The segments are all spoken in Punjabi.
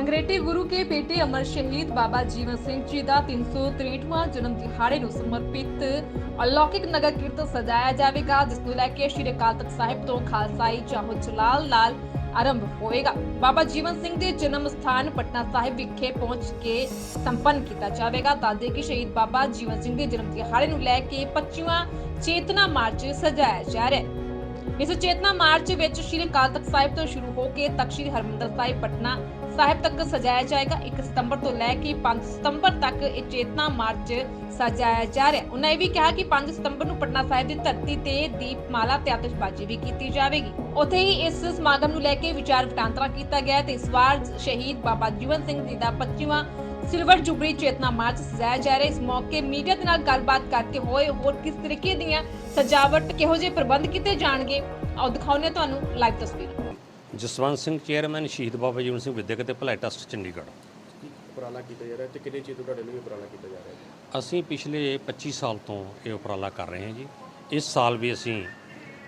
ਰੰਗਰੇਟੀ ਗੁਰੂ ਕੇ ਬੇਟੇ ਅਮਰ ਸ਼ਹੀਦ ਬਾਬਾ ਜੀਵਨ ਸਿੰਘ ਜੀ ਦਾ 363ਵਾਂ ਜਨਮ ਦਿਹਾੜੇ ਨੂੰ ਸਮਰਪਿਤ ਅਲੌਕਿਕ ਨਗਰ ਕੀਰਤਨ ਸਜਾਇਆ ਜਾਵੇਗਾ ਜਿਸ ਨੂੰ ਲੈ ਕੇ ਸ਼੍ਰੀ ਅਕਾਲ ਤਖਤ ਸਾਹਿਬ ਤੋਂ ਖਾਲਸਾਈ ਚਾਹੋ ਜਲਾਲ ਨਾਲ ਆਰੰਭ ਹੋਏਗਾ ਬਾਬਾ ਜੀਵਨ ਸਿੰਘ ਦੇ ਜਨਮ ਸਥਾਨ ਪਟਨਾ ਸਾਹਿਬ ਵਿਖੇ ਪਹੁੰਚ ਕੇ ਸੰਪੰਨ ਕੀਤਾ ਜਾਵੇਗਾ ਦੱਸਦੇ ਕਿ ਸ਼ਹੀਦ ਬਾਬਾ ਜੀਵਨ ਸਿੰਘ ਦੇ ਜਨਮ ਦਿਹਾੜੇ ਨੂੰ ਲੈ ਕੇ 25ਵਾਂ ਚੇਤਨਾ ਮਾਰਚ ਸਜਾਇਆ ਜਾ ਰਿਹਾ ਹੈ ਇਸ ਚੇਤਨਾ ਮਾਰਚ ਵਿੱਚ ਸ਼੍ਰੀ ਅਕਾਲ ਤਖਤ ਸਾਹਿਬ ਤੋਂ ਸ਼ੁਰੂ ਹੋ ਕੇ ਤਖਤ ਸ਼੍ਰੀ ਹਰਮੰਦਰ ਸਾਹਿਬ ਪਟਨਾ ਸਾਹਿਬ ਤੱਕ ਸਜਾਇਆ ਜਾਏਗਾ। 1 ਸਤੰਬਰ ਤੋਂ ਲੈ ਕੇ 5 ਸਤੰਬਰ ਤੱਕ ਇਹ ਚੇਤਨਾ ਮਾਰਚ ਸਜਾਇਆ ਜਾ ਰਿਹਾ। ਉਹਨਾਂ ਇਹ ਵੀ ਕਿਹਾ ਕਿ 5 ਸਤੰਬਰ ਨੂੰ ਪਟਨਾ ਸਾਹਿਬ ਦੀ ਧਰਤੀ ਤੇ ਦੀਪਮਾਲਾ ਤੇ ਆਤਿਸ਼ਬਾਜ਼ੀ ਵੀ ਕੀਤੀ ਜਾਵੇਗੀ। ਉੱਥੇ ਹੀ ਇਸ ਸਮਾਗਮ ਨੂੰ ਲੈ ਕੇ ਵਿਚਾਰ ਵਟਾਂਦਰਾ ਕੀਤਾ ਗਿਆ ਤੇ ਇਸ ਵਾਰ ਸ਼ਹੀਦ ਬਾਬਾ ਜੀਵਨ ਸਿੰਘ ਜੀ ਦਾ 25ਵਾਂ ਸਿਲਵਰ ਜੁਬਲੀ ਚੇਤਨਾ ਮਾਰਚ ਸਜਾਇਆ ਜਾ ਰਿਹਾ। ਇਸ ਮੌਕੇ ਮੀਡੀਆ ਦੇ ਨਾਲ ਗੱਲਬਾਤ ਕਰਕੇ ਹੋਏ ਹੋਰ ਕਿਸ ਤਰੀਕੇ ਦੀਆਂ ਸਜਾਵਟ ਕਿਹੋ ਜਿਹੇ ਪ੍ਰਬੰਧ ਕੀਤੇ ਜਾਣਗੇ, ਆਓ ਦਿਖਾਉਂਦੇ ਤੁਹਾਨੂੰ ਲਾਈਵ ਤਸਵੀਰ। ਜਸਵੰਤ ਸਿੰਘ ਚੇਅਰਮੈਨ ਸ਼ਹੀਦ ਬਾਬਾ ਜੀਵਨ ਸਿੰਘ ਵਿਦਿਅਕ ਤੇ ਭਲਾਈ ਟਰਸਟ ਚੰਡੀਗੜ੍ਹ। ਉਪਰਾਲਾ ਕੀਤਾ ਜਾ ਰਿਹਾ ਤੇ ਕਿੰਨੇ ਚੀਜ਼ ਤੋਂ ਤੁਹਾਡੇ ਲਈ ਉਪਰਾਲਾ ਕੀਤਾ ਜਾ ਰਿਹਾ ਹੈ ਅਸੀਂ ਪਿਛਲੇ 25 ਸਾਲ ਤੋਂ ਇਹ ਉਪਰਾਲਾ ਕਰ ਰਹੇ ਹਾਂ ਜੀ। ਇਸ ਸਾਲ ਵੀ ਅਸੀਂ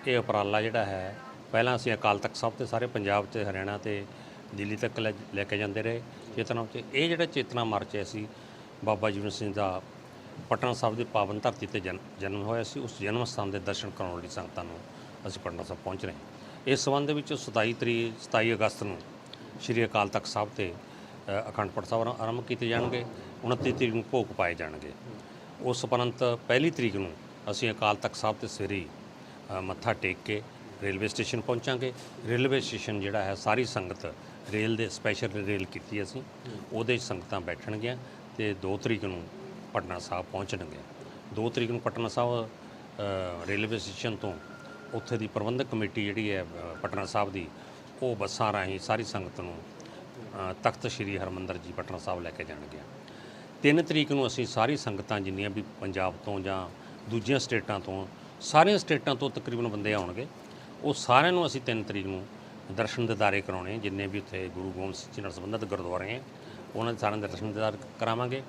ਇਹ ਉਪਰਾਲਾ ਜਿਹੜਾ ਹੈ ਪਹਿਲਾਂ ਅਸੀਂ ਅਕਾਲ ਤਖਤ ਸਾਹਿਬ ਤੇ ਸਾਰੇ ਪੰਜਾਬ ਤੇ ਹਰਿਆਣਾ ਤੇ ਦਿੱਲੀ ਤੱਕ ਲੈ ਲੈ ਕੇ ਜਾਂਦੇ ਰਹੇ ਚੇਤਨਾ ਤੇ ਇਹ ਜਿਹੜਾ ਚੇਤਨਾ ਮਾਰਚ ਹੈ ਸੀ ਬਾਬਾ ਜੀਵਨ ਸਿੰਘ ਦਾ ਪਟਨਾ ਸਾਹਿਬ ਦੀ ਪਾਵਨ ਧਰਤੀ ਤੇ ਜਨ- ਜਨਮ ਹੋਇਆ ਸੀ। ਉਸ ਜਨਮ ਸਥਾਨ ਦੇ ਦਰਸ਼ਨ ਕਰਾਉਣ ਲਈ ਸੰਗਤਾਂ ਨੂੰ ਅਸੀਂ ਪਟਨਾ ਸਾਹਿਬ ਪਹੁੰਚ ਰਹੇ ਹਾਂ। ਇਸ ਸੰਬੰਧ ਵਿੱਚ 27 ਤਰੀਕ 27 ਅਗਸਤ ਨੂੰ ਸ਼੍ਰੀ ਅਕਾਲ ਤਖਤ ਸਾਹਿਬ ਤੇ ਅ, ਅਖੰਡ ਪਾਠ ਸਾਹਿਬ ਆਰੰ- ਆਰੰਭ ਕੀਤੇ ਜਾਣਗੇ। 29 ਤਰੀਕ ਨੂੰ ਭੋਗ ਪਾਏ ਜਾਣਗੇ। ਉਸ ਉਪਰੰਤ ਪਹਿਲੀ ਤਰੀਕ ਨੂੰ ਅਸੀਂ ਅਕਾਲ ਤਖਤ ਸਾਹਿਬ ਤੇ ਸਵੇਰੇ ਮੱਥਾ ਟੇਕ ਕੇ ਰੇਲਵੇ ਸਟੇਸ਼ਨ ਪਹੁੰਚਾਂਗੇ। ਰੇਲਵੇ ਸਟੇਸ਼ਨ ਜਿਹੜਾ ਹੈ ਸਾਰੀ ਸੰਗਤ ਰੇਲ ਦੇ ਸਪੈਸ਼ਲ ਰੇਲ ਕੀਤੀ ਅਸੀਂ। ਉਹਦੇ ਸੰਗਤਾਂ ਬੈਠਣਗੀਆਂ ਤੇ 2 ਤਰੀਕ ਨੂੰ ਪਟਨਾ ਸਾਹਿਬ ਪਹੁੰਚਣਗੇ 2 ਤਰੀਕ ਨੂੰ ਪਟਨਾ ਸਾਹਿਬ ਰੇਲਵੇ ਸਟੇਸ਼ਨ ਤੋਂ ਉੱਥੇ ਦੀ ਪ੍ਰਬੰਧਕ ਕਮੇਟੀ ਜਿਹੜੀ ਹੈ ਪਟਨਾ ਸਾਹਿਬ ਦੀ, ਉਹ ਬੱਸਾਂ ਰਾਹੀਂ ਸਾਰੀ ਸੰਗਤ ਨੂੰ ਤਖਤ ਸ੍ਰੀ ਹਰਮੰਦਰ ਜੀ ਪਟਨਾ ਸਾਹਿਬ ਲੈ ਕੇ ਜਾਣਗੇ। 3 ਤਰੀਕ ਨੂੰ ਅਸੀਂ ਸਾਰੀ ਸੰਗਤਾਂ ਜਿੰਨੀਆਂ ਵੀ ਪੰਜਾਬ ਤੋਂ ਜਾਂ ਦੂਜੀਆਂ ਸਟੇਟਾਂ ਤੋਂ, ਸਾਰੀਆਂ ਸਟੇਟਾਂ ਤੋਂ ਤਕਰੀਬਨ ਬੰਦੇ ਆਉਣਗੇ। ਉਹ ਸਾਰਿਆਂ ਨੂੰ ਅਸੀਂ 3 ਤਰੀਕ ਨੂੰ ਦਰਸ਼ਨ ਦਿਦਾਰੇ ਕਰਾਉਣੇ, ਜਿੰਨੇ ਵੀ ਉੱਥੇ ਗੁਰੂ ਗੋਬਿੰਦ ਸਿੰਘ ਜੀ ਨਾਲ ਸੰਬੰਧਿਤ ਗੁਰਦੁਆਰੇ ਹੈ, ਉਹਨਾਂ ਦੇ ਸਾਰਿਆਂ ਦੇ ਦਰਸ਼ਨ ਦਿਦਾਰ ਕਰਾਵਾਂਗੇ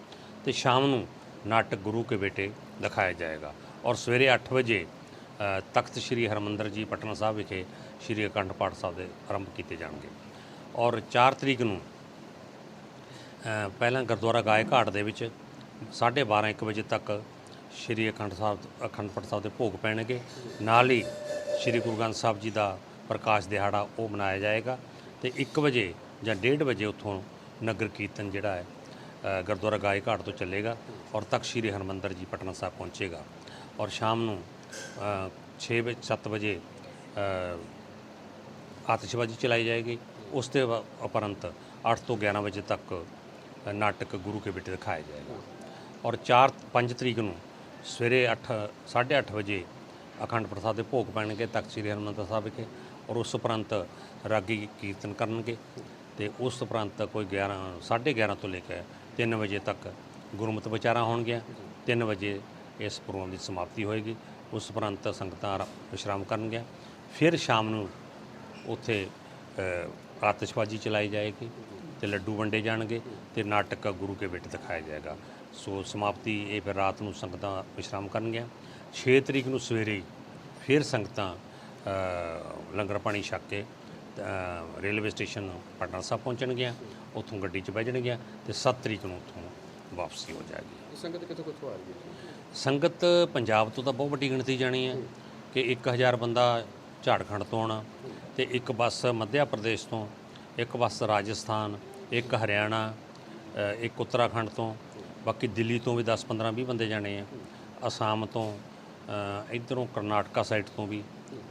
ਤੇ ਸ਼ਾਮ ਨੂੰ ਨਾਟਕ ਗੁਰੂ ਕੇ ਬੇਟੇ ਦਿਖਾਇਆ ਜਾਏਗਾ। ਔਰ ਸਵੇਰੇ 8 ਵਜੇ ਤਖਤ ਸ੍ਰੀ ਹਰਮੰਦਰ ਜੀ ਪਟਨਾ ਸਾਹਿਬ ਵਿਖੇ ਸ੍ਰੀ ਅਖੰਡ ਪਾਠ ਸਾਹਿਬ ਦੇ ਆਰੰਭ ਕੀਤੇ ਜਾਣਗੇ। ਔਰ 4 ਤਰੀਕ ਨੂੰ ਪਹਿਲਾਂ ਗੁਰਦੁਆਰਾ ਗਾਏ ਘਾਟ ਦੇ ਵਿੱਚ 12:30 1 ਵਜੇ ਤੱਕ ਸ੍ਰੀ ਅਖੰਡ ਸਾਹਿਬ, ਅਖੰਡ ਪਾਠ ਸਾਹਿਬ ਦੇ ਭੋਗ ਪੈਣਗੇ। ਨਾਲ ਹੀ ਸ੍ਰੀ ਗੁਰੂ ਗ੍ਰੰਥ ਸਾਹਿਬ ਜੀ ਦਾ ਪ੍ਰਕਾਸ਼ ਦਿਹਾੜਾ ਉਹ ਮਨਾਇਆ ਜਾਏਗਾ ਤੇ 1 ਵਜੇ ਜਾਂ 1:30 ਵਜੇ ਉੱਥੋਂ ਨਗਰ ਕੀਰਤਨ ਜਿਹੜਾ ਹੈ ਗੁਰਦੁਆਰਾ ਗਾਏ ਘਾਟ ਤੋਂ ਚੱਲੇਗਾ ਔਰ ਤਖਤ ਸ੍ਰੀ ਹਰਮੰਦਰ ਜੀ ਪਟਨਾ ਸਾਹਿਬ ਪਹੁੰਚੇਗਾ। ਔਰ ਸ਼ਾਮ ਨੂੰ 6 ਵਜੇ 7 ਵਜੇ ਆਤਿਸ਼ਬਾਜ਼ੀ ਚਲਾਈ ਜਾਏਗੀ। ਉਸ ਦੇ ਉਪਰੰਤ 8 ਤੋਂ 11 ਵਜੇ ਤੱਕ ਨਾਟਕ ਗੁਰੂ ਕੇ ਬੇਟੇ ਦਿਖਾਇਆ ਜਾਏਗਾ। ਔਰ 4 5 ਤਰੀਕ ਨੂੰ ਸਵੇਰੇ 8 8:30 ਵਜੇ ਅਖੰਡ ਪ੍ਰਸਾਦ ਦੇ ਭੋਗ ਪੈਣਗੇ ਤਖਤ ਸ੍ਰੀ ਹਰਿਮੰਦਰ ਸਾਹਿਬ ਵਿਖੇ ਔਰ ਉਸ ਉਪਰੰਤ ਰਾਗੀ ਕੀਰਤਨ ਕਰਨਗੇ ਤੇ ਉਸ ਉਪਰੰਤ ਕੋਈ 11 11:30 ਤੋਂ ਲੈ ਕੇ 3 ਵਜੇ ਤੱਕ ਗੁਰਮਤਿ ਵਿਚਾਰਾਂ ਹੋਣਗੀਆਂ। 3 ਵਜੇ ਇਸ ਪ੍ਰੋਗਰਾਮ ਦੀ ਸਮਾਪਤੀ ਹੋਏਗੀ। ਉਸ ਉਪਰੰਤ ਸੰਗਤਾਂ ਵਿਸ਼ਰਾਮ ਕਰਨਗੀਆਂ। ਫਿਰ ਸ਼ਾਮ ਨੂੰ ਉੱਥੇ ਆਤਿਸ਼ਬਾਜ਼ੀ ਚਲਾਈ ਜਾਏਗੀ ਤੇ ਲੱਡੂ ਵੰਡੇ ਜਾਣਗੇ ਤੇ ਨਾਟਕ ਗੁਰੂ ਕੇ ਬੇਟੇ ਦਿਖਾਇਆ ਜਾਏਗਾ। ਸੋ ਸਮਾਪਤੀ ਇਹ ਫਿਰ ਰਾਤ ਨੂੰ ਸੰਗਤਾਂ ਵਿਸ਼ਰਾਮ ਕਰਨਗੀਆਂ। 6 ਤਰੀਕ ਨੂੰ ਸਵੇਰੇ ਫਿਰ ਸੰਗਤਾਂ ਲੰਗਰ ਪਾਣੀ ਛਕ ਕੇ ਰੇਲਵੇ ਸਟੇਸ਼ਨ ਪਟਨਾ ਸਾਹਿਬ ਪਹੁੰਚਣਗੀਆਂ। ਉੱਥੋਂ ਗੱਡੀ 'ਚ ਬਹਿ ਜਾਣਗੀਆਂ ਤੇ 7 ਤਰੀਕ ਨੂੰ ਉੱਥੋਂ ਵਾਪਸੀ ਹੋ ਜਾਏਗੀ। ਸੰਗਤ ਕਿੱਥੋਂ ਕਿੱਥੋਂ ਆ ਰਹੀ ਹੈ? ਸੰਗਤ ਪੰਜਾਬ ਤੋਂ ਤਾਂ ਬਹੁਤ ਵੱਡੀ ਗਿਣਤੀ ਜਾਣੀ ਹੈ ਕਿ 1000 ਬੰਦਾ ਝਾੜਖੰਡ ਤੋਂ ਆਉਣਾ ਤੇ ਇੱਕ ਬੱਸ ਮੱਧਿਆ ਪ੍ਰਦੇਸ਼ ਤੋਂ ਇੱਕ ਬੱਸ ਰਾਜਸਥਾਨ ਇੱਕ ਹਰਿਆਣਾ ਇੱਕ ਉੱਤਰਾਖੰਡ ਤੋਂ ਬਾਕੀ ਦਿੱਲੀ ਤੋਂ ਵੀ 10 15 20 ਬੰਦੇ ਜਾਣੇ ਆ। ਅਸਾਮ ਤੋਂ ਅ, ਇੱਧਰੋਂ ਕਰਨਾਟਕਾ ਸਾਈਡ ਤੋਂ ਵੀ।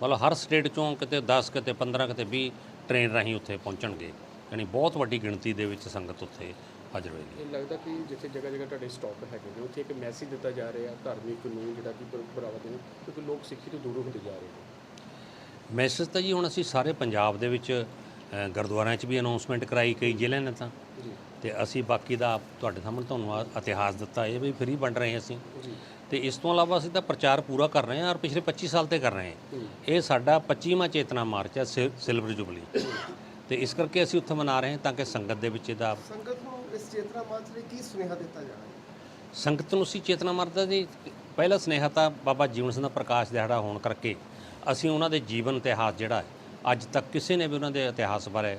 ਮਤਲਬ ਹਰ ਸਟੇਟ ਚੋਂ ਕਿਤੇ 10 ਕਿਤੇ 15 ਕਿਤੇ 20 ਟ੍ਰੇਨ ਰਾਹੀਂ ਉੱਥੇ ਪਹੁੰਚਣਗੇ। ਯਾਨੀ ਬਹੁਤ ਵੱਡੀ ਗਿਣਤੀ ਦੇ ਵਿੱਚ ਸੰਗਤ ਉੱਥੇ ਹਾਜ਼ਰ ਹੋਏਗੀ। ਇਹ ਲੱਗਦਾ ਕਿ ਜਿੱਥੇ ਜਗ੍ਹਾ ਜਗ੍ਹਾ ਤੁਹਾਡੇ ਸਟਾਪ ਹੈਗੇ ਨੇ ਉੱਥੇ ਇੱਕ ਮੈਸੇਜ ਦਿੱਤਾ ਜਾ ਰਿਹਾ ਧਾਰਮਿਕ ਨੂੰ ਜਿਹੜਾ ਕਿ ਬ- ਬੜਾਵਾ ਦੇਣ ਕਿਉਂਕਿ ਲੋਕ ਸਿੱਖੀ ਤੋਂ ਦੂਰ ਹੁੰਦੇ ਜਾ ਰਹੇ ਨੇ। ਮੈਸੇਜ ਤਾਂ ਜੀ ਹੁਣ ਅਸੀਂ ਸਾਰੇ ਪੰਜਾਬ ਦੇ ਵਿੱਚ ਗੁਰਦੁਆਰਿਆਂ 'ਚ ਵੀ ਅਨਾਉਂਸਮੈਂਟ ਕਰਾਈ ਕਈ ਜ਼ਿਲ੍ਹਿਆਂ ਨੇ ਤਾਂ। ਤੇ ਅਸੀਂ ਬਾਕੀ ਦਾ ਤੁਹਾਡੇ ਸਾਹਮਣੇ ਤੁਹਾਨੂੰ ਇਤਿਹਾਸ ਦਿੱਤਾ ਇਹ ਵੀ ਫ੍ਰੀ ਵੰਡ ਰਹੇ ਅਸੀਂ। ਤੇ ਇਸ ਤੋਂ ਇਲਾਵਾ ਅਸੀਂ ਤਾਂ ਪ੍ਰਚਾਰ ਪੂਰਾ ਕਰ ਰਹੇ ਹਾਂ ਔਰ ਪਿਛਲੇ 25 ਸਾਲ ਤੇ ਕਰ ਰਹੇ ਹਾਂ। ਇਹ ਸਾਡਾ 25ਵਾਂ ਚੇਤਨਾ ਮਾਰਚ ਹੈ ਸਿਲ- ਸਿਲਵਰ ਜੁਬਲੀ। ਤੇ ਇਸ ਕਰਕੇ ਅਸੀਂ ਉੱਥੇ ਮਨਾ ਰਹੇ ਹਾਂ ਤਾਂ ਕਿ ਸੰਗਤ ਦੇ ਵਿੱਚ ਇਹਦਾ ਸੰਗਤ ਨੂੰ ਇਸ ਚੇਤਨਾ ਮਾਰਚ ਲਈ ਕੀ ਸੁਨੇਹਾ ਦਿੱਤਾ ਜਾਣਾ ਹੈ ਸੰਗਤ ਨੂੰ ਅਸੀਂ ਚੇਤਨਾ ਮਾਰਦਾ ਜੀ ਪਹਿਲਾ ਸਨੇਹਾ ਤਾਂ ਬਾਬਾ ਜੀਵਨ ਸਿੰਘ ਦਾ ਪ੍ਰਕਾਸ਼ ਦਿਹਾੜਾ ਹੋਣ ਕਰਕੇ ਅਸੀਂ ਉਹਨਾਂ ਦੇ ਜੀਵਨ ਇਤਿਹਾਸ ਜਿਹੜਾ ਹੈ ਅੱਜ ਤੱਕ ਕਿਸੇ ਨੇ ਵੀ ਉਹਨਾਂ ਦੇ ਇਤਿਹਾਸ ਬਾਰੇ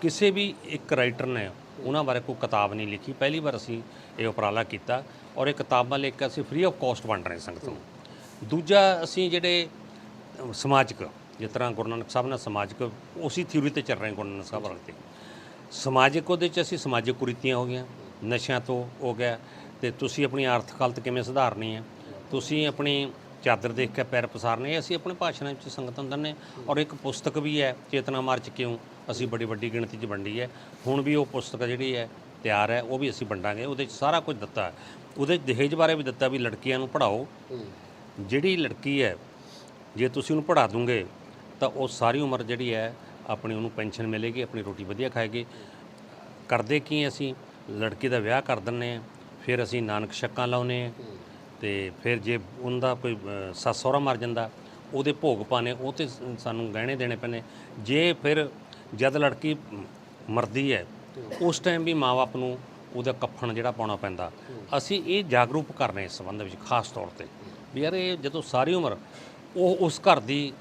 ਕਿਸੇ ਵੀ ਇੱਕ ਰਾਈਟਰ ਨੇ ਉਹਨਾਂ ਬਾਰੇ ਕੋਈ ਕਿਤਾਬ ਨਹੀਂ ਲਿਖੀ। ਪਹਿਲੀ ਵਾਰ ਅਸੀਂ ਇਹ ਉਪਰਾਲਾ ਕੀਤਾ ਔਰ ਇਹ ਕਿਤਾਬਾਂ ਲਿਖ ਕੇ ਅਸੀਂ ਫ੍ਰੀ ਆਫ ਕਾਸਟ ਵੰਡ ਰਹੇ ਸੰਗਤ ਨੂੰ। ਦੂਜਾ ਅਸੀਂ ਜਿਹੜੇ ਸਮਾਜਿਕ ਜਿਸ ਤਰ੍ਹਾਂ ਗੁਰੂ ਨਾਨਕ ਸਾਹਿਬ ਨੇ ਸਮਾਜਿਕ ਉਸੇ ਥਿਊਰੀ ਤੇ ਚੱਲ ਰਹੇ ਗੁਰੂ ਨਾਨਕ ਸਾਹਿਬ ਵਾਲੇ ਤੇ। ਸਮਾਜਿਕ ਉਹਦੇ ਚ ਅਸੀਂ ਸਮਾਜਿਕ ਕੁਰੀਤੀਆਂ ਹੋ ਗਈਆਂ ਨਸ਼ਿਆਂ ਤੋਂ ਹੋ ਗਿਆ ਤੇ ਤੁਸੀਂ ਆਪਣੀ ਆਰਥਿਕ ਹਾਲਤ ਕਿਵੇਂ ਸੁਧਾਰਨੀ ਹੈ? ਤੁਸੀਂ ਆਪਣੀ ਚਾਦਰ ਦੇਖ ਕੇ ਪੈਰ ਪਸਾਰਨੇ ਅਸੀਂ ਆਪਣੇ ਭਾਸ਼ਣਾਂ ਵਿੱਚ ਸੰਗਤਾਂ ਨੂੰ ਦਿੰਦੇ ਔਰ ਇੱਕ ਪੁਸਤਕ ਵੀ ਹੈ ਚੇਤਨਾ ਮਾਰਚ ਕਿਉਂ? ਅਸੀਂ ਬੜੀ ਵੱਡੀ ਗਿਣਤੀ 'ਚ ਵੰਡੀ ਹੈ। ਹੁਣ ਵੀ ਉਹ ਪੁਸਤਕ ਜਿਹੜੀ ਹੈ ਤਿਆਰ ਹੈ ਉਹ ਵੀ ਅਸੀਂ ਵੰਡਾਂਗੇ। ਉਹਦੇ 'ਚ ਸਾਰਾ ਕੁਝ ਦਿੱਤਾ ਹੈ। ਉਹਦੇ 'ਚ ਦਹੇਜ ਬਾਰੇ ਵੀ ਦਿੱਤਾ ਵੀ ਲੜਕੀਆਂ ਨੂੰ ਪੜ੍ਹਾਓ। ਜਿਹੜੀ ਲੜਕੀ ਹੈ ਜੇ ਤੁਸੀਂ ਉਹਨੂੰ ਪੜ੍ਹਾ ਦੂੰਗੇ ਤਾਂ ਉਹ ਸਾਰੀ ਉਮਰ ਜਿਹੜੀ ਹੈ ਆਪਣੀ ਉਹਨੂੰ ਪੈਨਸ਼ਨ ਮਿਲੇਗੀ, ਆਪਣੀ ਰੋਟੀ ਵਧੀਆ ਖਾਏਗੀ। ਕਰਦੇ ਕੀ ਅਸੀਂ? ਲੜਕੀ ਦਾ ਵਿਆਹ ਕਰ ਦਿੰਨੇ ਆ ਫਿਰ ਅਸੀਂ ਨਾਨਕ ਛੱਕਾਂ ਲਾਉਨੇ ਆ ਤੇ ਫਿਰ ਜੇ ਉਹਦਾ ਕੋਈ ਸੱਸ ਸਹੁਰਾ ਮਰ ਜਾਂਦਾ, ਉਹਦੇ ਭੋਗ ਪਾਣੇ ਉਹ ਤੇ ਸਾਨੂੰ ਗਹਿਣੇ ਦੇਣੇ ਪੈਣੇ ਜੇ ਫਿਰ ਜਦ ਲੜਕੀ ਮਰਦੀ ਹੈ, ਉਸ ਟਾਈਮ ਵੀ ਮਾਪੇ ਨੂੰ ਉਹਦਾ ਕੱਫਣ ਜਿਹੜਾ ਪਾਉਣਾ ਪੈਂਦਾ। ਅਸੀਂ ਇਹ ਜਾਗਰੂਕ ਕਰ ਰਹੇ ਇਸ ਸੰਬੰਧ ਵਿੱਚ, ਖਾਸ ਤੌਰ ਤੇ। ਵੀ ਯਾਰ ਇਹ ਜਦੋਂ ਸਾਰੀ ਉਮਰ ਉਹ ਉਸ ਘਰ ਦੀ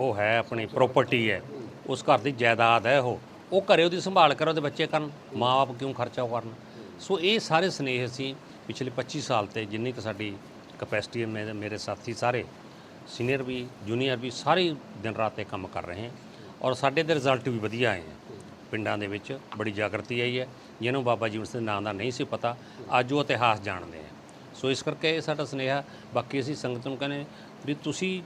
ਉਹ ਹੈ ਆਪਣੀ ਪ੍ਰਾਪਰਟੀ ਹੈ। ਉਸ ਘਰ ਦੀ ਜਾਇਦਾਦ ਹੈ ਉਹ। ਉਹ ਘਰੇ ਉਹਦੀ ਸੰਭਾਲ ਕਰੋ ਉਹਦੇ ਬੱਚੇ ਕਰਨ। ਮਾਪੇ ਕਿਉਂ ਖਰਚਾ ਉਹ ਕਰਨ? ਸੋ ਇਹ ਸਾਰੇ ਸਨੇਹ ਅਸੀਂ ਪਿਛਲੇ 25 ਸਾਲ ਤੇ, ਜਿੰਨੀ ਕੁ ਸਾਡੀ ਕਪੈਸਿਟੀ ਹੈ ਮੇਰੇ ਮੇਰੇ ਸਾਥੀ ਸਾਰੇ। ਸੀਨੀਅਰ ਵੀ ਜੂਨੀਅਰ ਵੀ ਸਾਰੇ ਦਿਨ ਰਾਤ 'ਤੇ ਕੰਮ ਕਰ ਰਹੇ ਹਨ ਔਰ ਸਾਡੇ ਦੇ ਰਿਜ਼ਲਟ ਵੀ ਵਧੀਆ ਆਏ ਹੈ। ਪਿੰਡਾਂ ਦੇ ਵਿੱਚ ਬੜੀ ਜਾਗਰਤੀ ਆਈ ਹੈ। ਜਿਹਨੂੰ ਬਾਬਾ ਜੀ ਉਸ ਦੇ ਨਾਂ ਦਾ ਨਹੀਂ ਸੀ ਪਤਾ, ਅੱਜ ਉਹ ਇਤਿਹਾਸ ਜਾਣਦੇ ਆ ਸੋ ਇਸ ਕਰਕੇ ਇਹ ਸਾਡਾ ਸੁਨੇਹਾ ਬਾਕੀ ਅਸੀਂ ਸੰਗਤ ਨੂੰ ਕਹਿੰਦੇ ਵੀ ਤੁਸੀਂ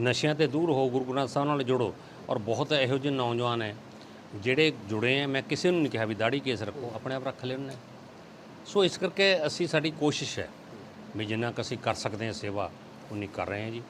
ਨਸ਼ਿਆਂ ਤੇ ਦੂਰ ਹੋ, ਗੁਰੂ ਗ੍ਰੰਥ ਸਾਹਿਬ ਨਾਲ ਜੁੜੋ ਔਰ ਬਹੁਤ ਇਹੋ ਜਿਹੇ ਨੌਜਵਾਨ ਹੈ ਜਿਹੜੇ ਜੁੜੇ ਆ ਮੈਂ ਕਿਸੇ ਨੂੰ ਨਹੀਂ ਕਿਹਾ ਵੀ ਦਾੜੀ ਕੇਸ ਰੱਖੋ, ਆਪਣੇ ਆਪ ਰੱਖ ਲੈਣ ਨੇ ਸੋ ਇਸ ਕਰਕੇ ਅਸੀਂ, ਸਾਡੀ ਕੋਸ਼ਿਸ਼ ਹੈ ਵੀ ਜਿੰਨਾ ਕੁ ਅਸੀਂ ਕਰ ਸਕਦੇ ਹਾਂ ਸੇਵਾ, ਉਨੀ ਕਰ ਰਹੇ ਹਾਂ ਜੀ।